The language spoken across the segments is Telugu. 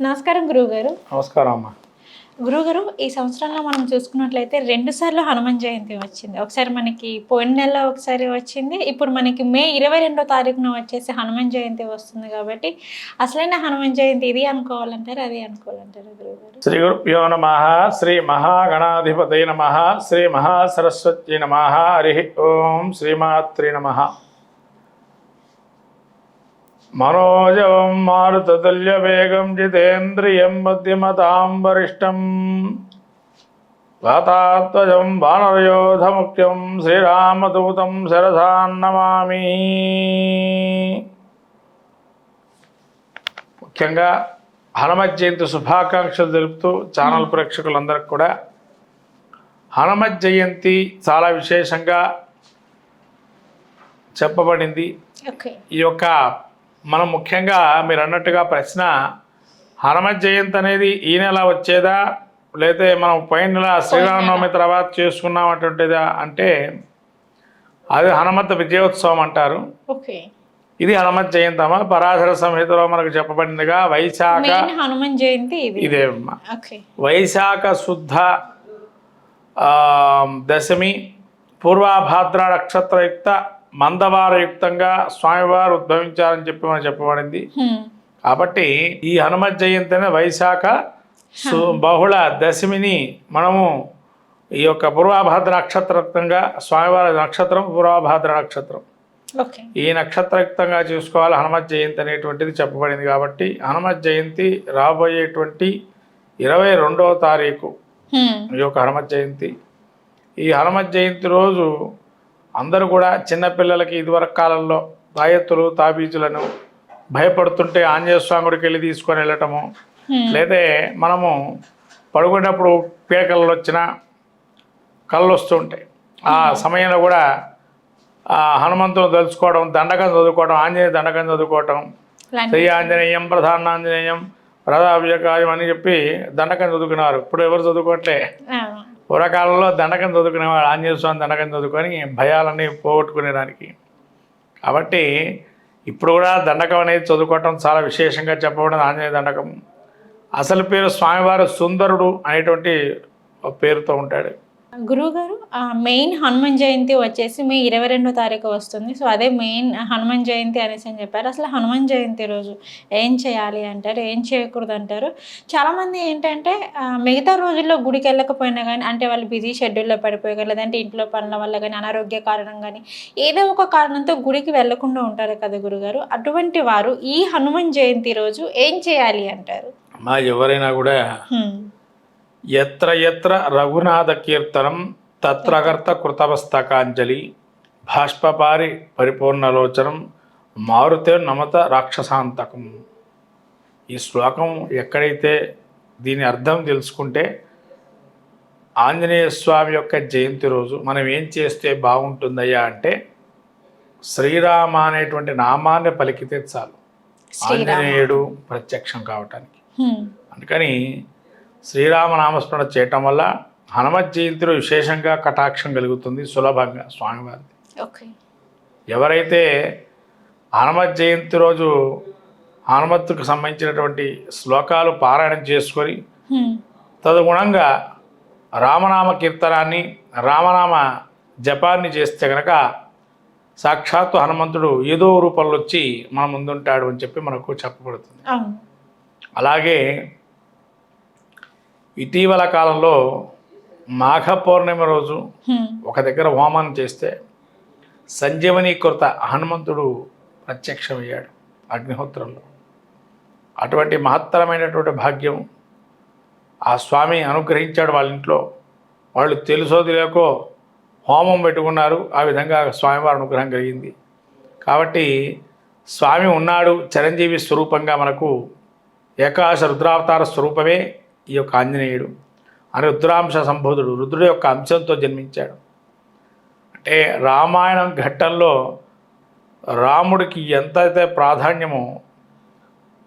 నమస్కారం గురువుగారు. నమస్కారం అమ్మా. గురువుగారు ఈ సంవత్సరంలో మనం చూసుకున్నట్లయితే రెండు సార్లు హనుమాన్ జయంతి వచ్చింది. ఒకసారి మనకి పోయిన నెల ఒకసారి వచ్చింది. ఇప్పుడు మనకి మే ఇరవై రెండో తారీఖున వచ్చేసి హనుమాన్ జయంతి వస్తుంది కాబట్టి అసలైన హనుమాన్ జయంతి ఇది అనుకోవాలంటారు అది అనుకోవాలంటారు గురువుగారు? శ్రీ గురుభ్యో నమ శ్రీ మహాగణాధిపతయ నమ శ్రీ మహాసరస్వతి నమ హరి ఓం శ్రీమాత్రి నమ. మనోజవం మారుతతుల్య వేగం జితేంద్రియం బుద్ధిమతాం వరిష్టం. వాతాత్వజం వానరయోధముఖ్యం శ్రీరామదూతం శరసాన్నమామి ముఖ్యంగా హనుమత్ జయంతి శుభాకాంక్షలు తెలుపుతూ ఛానల్ ప్రేక్షకులందరికీ కూడా హనుమత్ జయంతి చాలా విశేషంగా చెప్పబడింది. ఈ యొక్క మనం ముఖ్యంగా మీరు అన్నట్టుగా ప్రశ్న హనుమత్ జయంతి అనేది ఈ నెల వచ్చేదా? లేతే మనం పోయిన నెల శ్రీరామనవమి తర్వాత చేసుకున్నామటువంటిదా అంటే అది హనుమత్ విజయోత్సవం అంటారు. ఓకే. ఇది హనుమత్ జయంతి అమ్మ పరాశర సంహితలో మనకు చెప్పబడిందిగా వైశాఖ హనుమాన్ జయంతి ఇది. ఇదే అమ్మ. ఓకే. వైశాఖ శుద్ధ దశమి పూర్వాభాద్ర నక్షత్రయుక్త మందవారయుక్తంగా స్వామివారు ఉద్భవించారని చెప్పి మనం చెప్పబడింది. కాబట్టి ఈ హనుమత్ జయంతి అనే వైశాఖ బహుళ దశమిని మనము ఈ యొక్క పూర్వాభాద్ర నక్షత్రయుక్తంగా స్వామివారి నక్షత్రం పూర్వాభాద్ర నక్షత్రం. ఈ నక్షత్రయుక్తంగా చూసుకోవాలి హనుమత్ జయంతి అనేటువంటిది చెప్పబడింది కాబట్టి హనుమత్ జయంతి రాబోయేటువంటి ఇరవై రెండవ తారీఖు. ఈ యొక్క హనుమత్ జయంతి. ఈ హనుమత్ జయంతి రోజు అందరూ కూడా చిన్నపిల్లలకి ఇదివరకు కాలంలో తాయెత్తులు తాబీజులను భయపడుతుంటే ఆంజనేయ స్వామి గుడికి వెళ్ళి తీసుకొని వెళ్ళటము. లేదే మనము పడుకునేటప్పుడు పీకలు వచ్చిన కళ్ళు వస్తూ ఉంటాయి. ఆ సమయంలో కూడా ఆ హనుమంతుని తెలుసుకోవడం దండకం చదువుకోవడం ఆంజనేయ దండకం చదువుకోవటం శ్రీ ఆంజనేయం ప్రధానాంజనేయం ప్రధావ్యకార్యం అని చెప్పి దండకం చదువుకున్నారు ఇప్పుడు ఎవరు చదువుకోవట్లే? పూర్వకాలంలో దండకం చదువుకునేవాడు ఆంజనేయ స్వామి దండకం చదువుకొని భయాలన్నీ పోగొట్టుకునేదానికి. కాబట్టి ఇప్పుడు కూడా దండకం అనేది చదువుకోవటం చాలా విశేషంగా చెప్పబడిన ఆంజనేయ దండకం. అసలు పేరు స్వామివారు సుందరుడు అనేటువంటి పేరుతో ఉంటాడు. గురువుగారు మెయిన్ హనుమాన్ జయంతి వచ్చేసి మే ఇరవై రెండో తారీఖు వస్తుంది. సో అదే మెయిన్ హనుమాన్ జయంతి అనేసి అని చెప్పారు. అసలు హనుమాన్ జయంతి రోజు ఏం చేయాలి అంటారు? ఏం చేయకూడదు అంటారు? చాలామంది ఏంటంటే మిగతా రోజుల్లో గుడికి వెళ్ళకపోయినా కానీ అంటే వాళ్ళు బిజీ షెడ్యూల్లో పడిపోయి కానీ లేదంటే ఇంట్లో పనుల వల్ల కానీ అనారోగ్య కారణం కానీ ఏదో ఒక కారణంతో గుడికి వెళ్ళకుండా ఉంటారు కదా గురుగారు అటువంటి వారు ఈ హనుమాన్ జయంతి రోజు ఏం చేయాలి అంటారు? మా ఎవరైనా కూడా. ఎత్ర ఎత్ర రఘునాథ కీర్తనం తత్రకర్త కృతమస్తకాంజలి బాష్పపారి పరిపూర్ణలోచనం మారుతే నమత రాక్షసాంతకం. ఈ శ్లోకం ఎక్కడైతే దీని అర్థం తెలుసుకుంటే ఆంజనేయ స్వామి యొక్క జయంతి రోజు మనం ఏం చేస్తే బాగుంటుందయ్యా అంటే శ్రీరామ అనేటువంటి నామాన్ని పలికితే చాలు. ఆంజనేయుడు ప్రత్యక్షం కావటానికి. అందుకని శ్రీరామ నామస్మరణ చేయటం వల్ల హనుమత్ జయంతిలో విశేషంగా కటాక్షం కలుగుతుంది సులభంగా స్వామివారిది. ఓకే. ఎవరైతే హనుమత్ జయంతి రోజు హనుమత్తుకు సంబంధించినటువంటి శ్లోకాలు పారాయణం చేసుకొని. తదగుణంగా రామనామ కీర్తనాన్ని రామనామ జపాన్ని చేస్తే కనుక సాక్షాత్తు హనుమంతుడు ఏదో రూపంలో వచ్చి మన ముందుంటాడు అని చెప్పి మనకు చెప్పబడుతుంది. అలాగే ఇటీవల కాలంలో మాఘ పౌర్ణమి రోజు. ఒక దగ్గర హోమం చేస్తే సంజీవనీకృత హనుమంతుడు ప్రత్యక్షమయ్యాడు అగ్నిహోత్రంలో. అటువంటి మహత్తరమైనటువంటి భాగ్యం ఆ స్వామి అనుగ్రహించాడు వాళ్ళ ఇంట్లో వాళ్ళు తెలుసో తెలియకో హోమం పెట్టుకున్నారు. ఆ విధంగా స్వామివారి అనుగ్రహం కలిగింది. కాబట్టి స్వామి ఉన్నాడు చిరంజీవి స్వరూపంగా మనకు ఏకాశ రుద్రావతార స్వరూపమే ఈ యొక్క ఆంజనేయుడు. అని రుద్రాంశ సంబోధుడు రుద్రుడు యొక్క అంశంతో జన్మించాడు. అంటే రామాయణం ఘట్టంలో రాముడికి ఎంతైతే ప్రాధాన్యమో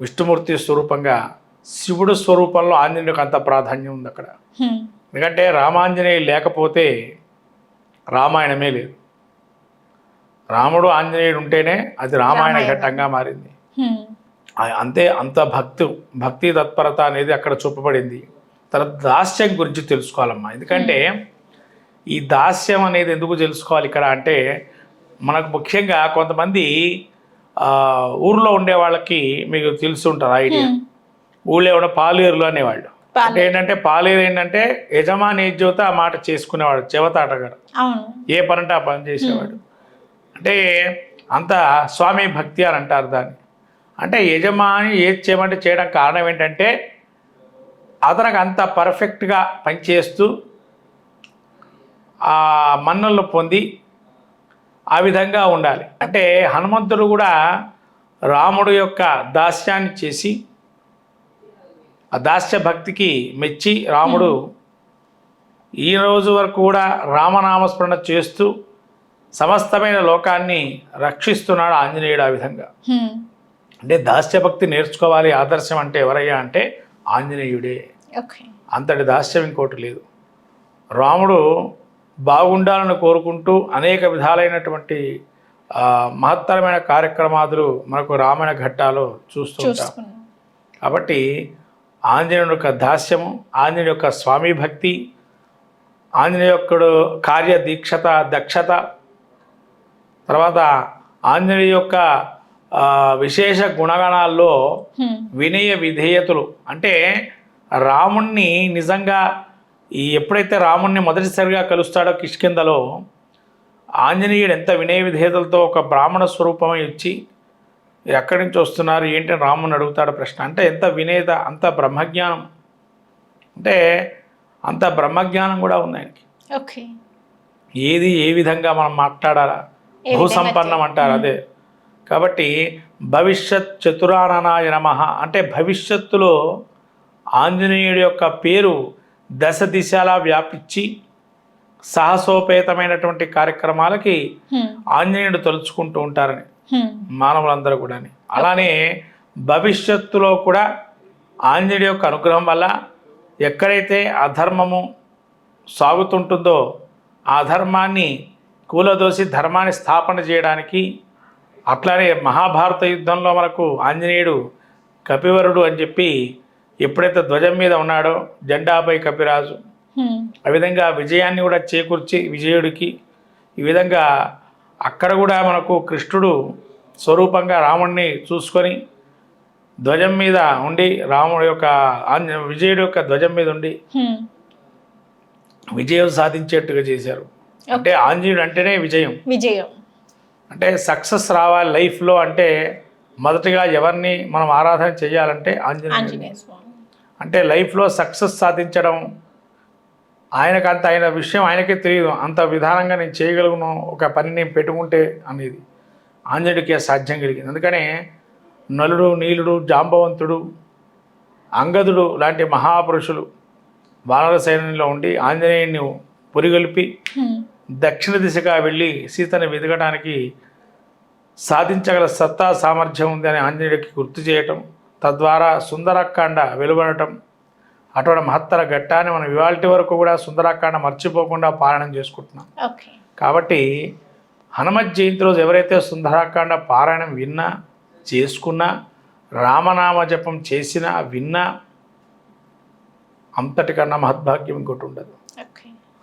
విష్ణుమూర్తి స్వరూపంగా శివుడు స్వరూపంలో ఆంజనేయుడికి అంత ప్రాధాన్యం ఉంది అక్కడ. ఎందుకంటే రామాంజనేయులు లేకపోతే రామాయణమే లేదు. రాముడు ఆంజనేయుడు ఉంటేనే అది రామాయణ. ఘట్టంగా మారింది. అంతే అంత భక్తు భక్తి తత్పరత అనేది అక్కడ చూపబడింది. తర్వాత దాస్యం గురించి తెలుసుకోవాలమ్మా. ఎందుకంటే ఈ దాస్యం అనేది ఎందుకు తెలుసుకోవాలి ఇక్కడ అంటే మనకు ముఖ్యంగా కొంతమంది ఊర్లో ఉండే వాళ్ళకి మీకు తెలిసి ఉంటుంది ఐడియా. ఊళ్ళో ఉన్న పాలేరులు అనేవాళ్ళు. అంటే ఏంటంటే పాలేరు ఏంటంటే యజమాని చెబితే ఆ మాట చేసుకునేవాడు చెవతాటగాడు. అవును. ఏ పని అంటే ఆ పని చేసేవాడు. అంటే అంత స్వామి భక్తి అని అంటారు దాన్ని. అంటే యజమాని ఏది చేయమంటే చేయడం కారణం ఏంటంటే అతనికి అంత పర్ఫెక్ట్గా పనిచేస్తూ ఆ మన్నలు పొంది ఆ విధంగా ఉండాలి. అంటే హనుమంతుడు కూడా రాముడు యొక్క దాస్యాన్ని చేసి ఆ దాస్య భక్తికి మెచ్చి రాముడు ఈ రోజు వరకు కూడా రామనామస్మరణ చేస్తూ సమస్తమైన లోకాన్ని రక్షిస్తున్నాడు ఆంజనేయుడు ఆ విధంగా. అంటే దాస్యభక్తి నేర్చుకోవాలి ఆదర్శం అంటే ఎవరయ్యా అంటే ఆంజనేయుడే. అంతటి దాస్యం ఇంకోటి లేదు. రాముడు బాగుండాలని కోరుకుంటూ అనేక విధాలైనటువంటి మహత్తరమైన కార్యక్రమాదులు మనకు రామాయణ ఘట్టాలు చూస్తూ ఉంటాం. కాబట్టి ఆంజనేయుని యొక్క దాస్యము ఆంజనేయుని యొక్క స్వామి భక్తి ఆంజనేయుడు కార్య దీక్షత దక్షత తర్వాత ఆంజనేయ యొక్క విశేష గుణగణాల్లో. వినయ విధేయతలు. అంటే రాముణ్ణి నిజంగా ఈ ఎప్పుడైతే రాముణ్ణి మొదటిసారిగా కలుస్తాడో కిష్కిందలో ఆంజనేయుడు ఎంత వినయ విధేయతలతో ఒక బ్రాహ్మణ స్వరూపమై ఇచ్చి ఎక్కడి నుంచి వస్తున్నారు ఏంటి అని రాముని అడుగుతాడు ప్రశ్న. అంటే ఎంత వినేత అంత బ్రహ్మజ్ఞానం. అంటే అంత బ్రహ్మజ్ఞానం కూడా ఉంది ఆయనకి. ఓకే. ఏది ఏ విధంగా మనం మాట్లాడాలా? భూసంపన్నం అంటారు అదే. కాబట్టి భవిష్యత్ చతురాననాయ నమ అంటే భవిష్యత్తులో ఆంజనేయుడి యొక్క పేరు దశ దిశలా వ్యాపించి సాహసోపేతమైనటువంటి కార్యక్రమాలకి. ఆంజనేయుడు తలుచుకుంటూ ఉంటారని. మానవులందరూ కూడా అలానే భవిష్యత్తులో కూడా ఆంజనేయుడి యొక్క అనుగ్రహం వల్ల ఎక్కడైతే అధర్మము సాగుతుంటుందో ఆ ధర్మాన్ని కూలదోసి ధర్మాన్ని స్థాపన చేయడానికి అట్లానే మహాభారత యుద్ధంలో మనకు ఆంజనేయుడు కపివరుడు అని చెప్పి ఎప్పుడైతే ధ్వజం మీద ఉన్నాడో జెండాపై కపిరాజు. ఆ విధంగా విజయాన్ని కూడా చేకూర్చి విజయుడికి ఈ విధంగా అక్కడ కూడా మనకు కృష్ణుడు స్వరూపంగా రాముణ్ణి చూసుకొని ధ్వజం మీద ఉండి రాముడి యొక్క ఆంజ- విజయుడి యొక్క ధ్వజం మీద ఉండి. విజయం సాధించేట్టుగా చేశారు అంటే ఆంజనేయుడు అంటేనే విజయం విజయం అంటే సక్సెస్ రావాలి లైఫ్లో అంటే మొదటగా ఎవరిని మనం ఆరాధన చేయాలంటే ఆంజనేయ అంటే లైఫ్లో సక్సెస్ సాధించడం ఆయనకు అంత ఆయన విషయం ఆయనకే తెలియదు. అంత విధానంగా నేను చేయగలను ఒక పని నేను పెట్టుకుంటే అనేది ఆంజనేయుడికి సాధ్యం కలిగింది. అందుకనే నలుడు నీలుడు జాంబవంతుడు అంగదుడు లాంటి మహాపురుషులు వానర సైన్యంలో ఉండి ఆంజనేయుని పురిగొల్పి. దక్షిణ దిశగా వెళ్ళి సీతను వెతకడానికి సాధించగల సత్తా సామర్థ్యం ఉంది అని ఆంజనేయుడికి గుర్తు చేయటం తద్వారా సుందరకాండ వెలువడటం అటువంటి మహత్తర ఘట్టాన్ని మనం ఇవాళ వరకు కూడా సుందరకాండ మర్చిపోకుండా పారాయణం చేసుకుంటున్నాం. కాబట్టి హనుమత్ జయంతి రోజు ఎవరైతే సుందరాకాండ పారాయణం విన్నా చేసుకున్నా రామనామ జపం చేసినా విన్నా అంతటికన్నా మహద్భాగ్యం ఇంకోటి ఉండదు.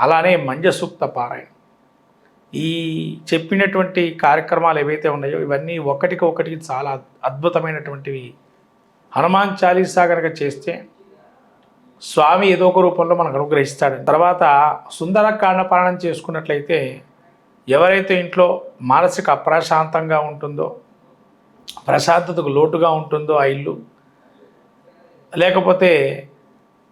అలానే మంజసూక్త పారాయణం. ఈ చెప్పినటువంటి కార్యక్రమాలు ఏవైతే ఉన్నాయో ఇవన్నీ ఒకటికి ఒకటికి చాలా అద్భుతమైనటువంటివి. హనుమాన్ చాలీసా కనుక చేస్తే స్వామి ఏదో ఒక రూపంలో మనకు అనుగ్రహిస్తాడు. తర్వాత సుందరకాండ పారాయణం చేసుకున్నట్లయితే ఎవరైతే ఇంట్లో మానసిక అప్రశాంతంగా ఉంటుందో ప్రశాంతతకు లోటుగా ఉంటుందో ఆ ఇల్లు లేకపోతే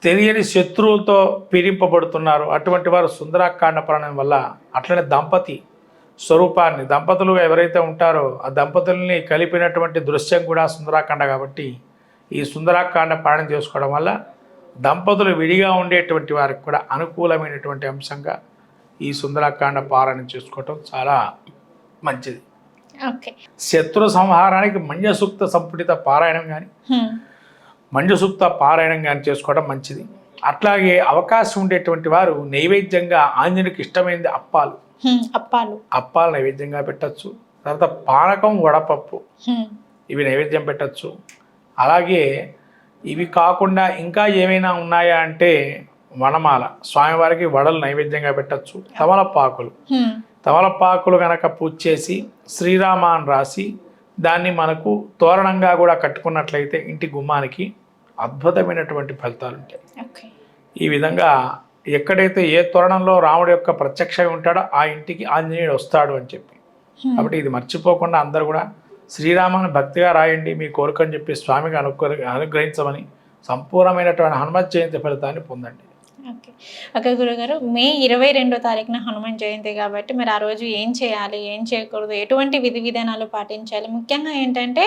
తెలియని శత్రువులతో పీడింపబడుతున్నారు. అటువంటి వారు సుందరాకాండ ప్రాణం వల్ల అట్లనే దంపతి స్వరూపాన్ని దంపతులు ఎవరైతే ఉంటారో ఆ దంపతుల్ని కలిపినటువంటి దృశ్యం కూడా సుందరాకాండ కాబట్టి ఈ సుందరాకాండ పాలన చేసుకోవడం వల్ల దంపతులు విడిగా ఉండేటువంటి వారికి కూడా అనుకూలమైనటువంటి అంశంగా ఈ సుందరాకాండ పారాయణం చేసుకోవటం చాలా మంచిది. శత్రు సంహారానికి మంజసూక్త సంపుటిత పారాయణం కానీ. మంజుసూక్త పారాయణం కానీ చేసుకోవడం మంచిది. అట్లాగే అవకాశం ఉండేటువంటి వారు నైవేద్యంగా ఆంజనేయునికి ఇష్టమైనది అప్పాలు. అప్పాలు. అప్పాలు నైవేద్యంగా పెట్టచ్చు. తర్వాత పానకం వడపప్పు. ఇవి నైవేద్యం పెట్టచ్చు. అలాగే ఇవి కాకుండా ఇంకా ఏమైనా ఉన్నాయా అంటే వనమాల. స్వామివారికి వడలు నైవేద్యంగా పెట్టచ్చు. తమలపాకులు. తమలపాకులు కనుక పూజ చేసి శ్రీరామ అని రాసి దాన్ని మనకు తోరణంగా కూడా కట్టుకున్నట్లయితే ఇంటి గుమ్మానికి అద్భుతమైనటువంటి ఫలితాలు ఉంటాయి. ఈ విధంగా ఎక్కడైతే ఏ తోరణంలో రాముడు యొక్క ప్రత్యక్షంగా ఉంటాడో ఆ ఇంటికి ఆంజనేయుడు వస్తాడు అని చెప్పి. కాబట్టి ఇది మర్చిపోకుండా అందరూ కూడా శ్రీరామని భక్తిగా రాయండి మీ కోరికని చెప్పి స్వామికి అనుగ్ర అనుగ్రహించమని సంపూర్ణమైనటువంటి హనుమత్ జయంతి ఫలితాన్ని పొందండి. ఓకే. ఓకే గురుగారు మే ఇరవై రెండో తారీఖున హనుమాన్ జయంతి కాబట్టి మరి ఆ రోజు ఏం చేయాలి ఏం చేయకూడదు ఎటువంటి విధి విధానాలు పాటించాలి? ముఖ్యంగా ఏంటంటే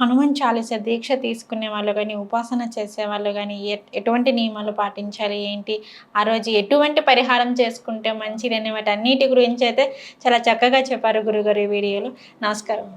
హనుమాన్ చాలీస దీక్ష తీసుకునే వాళ్ళు కానీ ఉపాసన చేసే వాళ్ళు కానీ ఎ- ఎటువంటి నియమాలు పాటించాలి ఏంటి? ఆ రోజు ఎటువంటి పరిహారం చేసుకుంటే మంచిది అనే వాటి అన్నిటి గురించి అయితే చాలా చక్కగా చెప్పారు గురుగారు ఈ వీడియోలో. నమస్కారం.